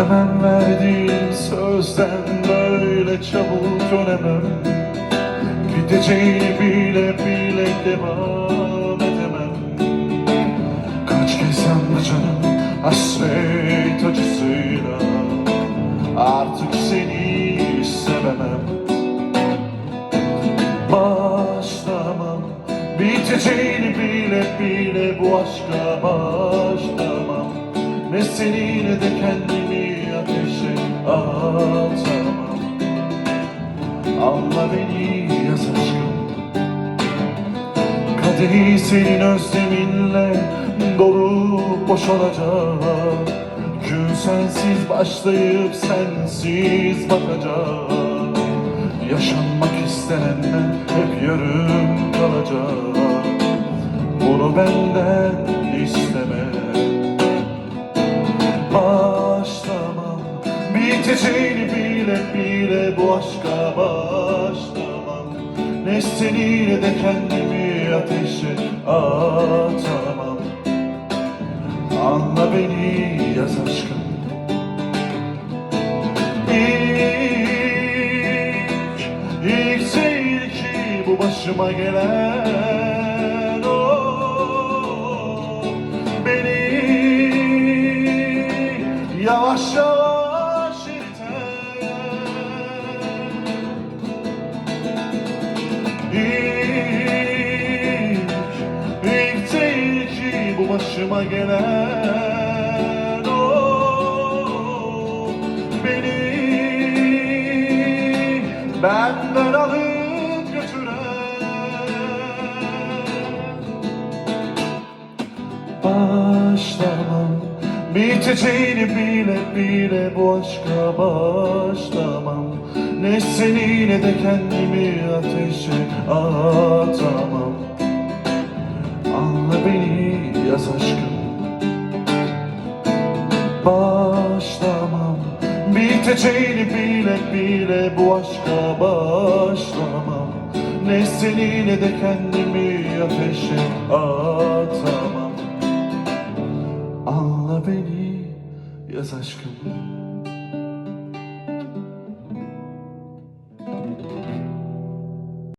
Dönemem verdiğim sözden böyle çabuk dönemem. Gideceğini bile bile devam edemem. Kaç kez yandı canım hasret acısıyla Artık seni sevemem. Başlamam Biteceğini bile bile bu aşka başlamam. Ne seni ne de kendimi atamam Anla beni yaz aşkım. Kaderi senin özleminle dolup boşalacak Gün sensiz başlayıp sensiz bakacak. Yaşanmak istenenler hep yarım kalacak. Bunu benden isteme Biteceğini bile bile bu aşka başlamam. Ne seni ne de kendimi ateşe atamam. Anla beni yaz aşkım. İlk, ilk değil ki bu başıma gelen İlk, ilk değil ki bu başıma gelen o Beni benden alıp götüren Başlamam Biteceğini bile bile bu aşka başlamam. Ne seni ne de kendimi ateşe atamam. Anla beni yaz aşkım. Başlamam. Biteceğini bile bile bu aşka başlamam. Ne seni ne de kendimi ateşe atamam aşkım.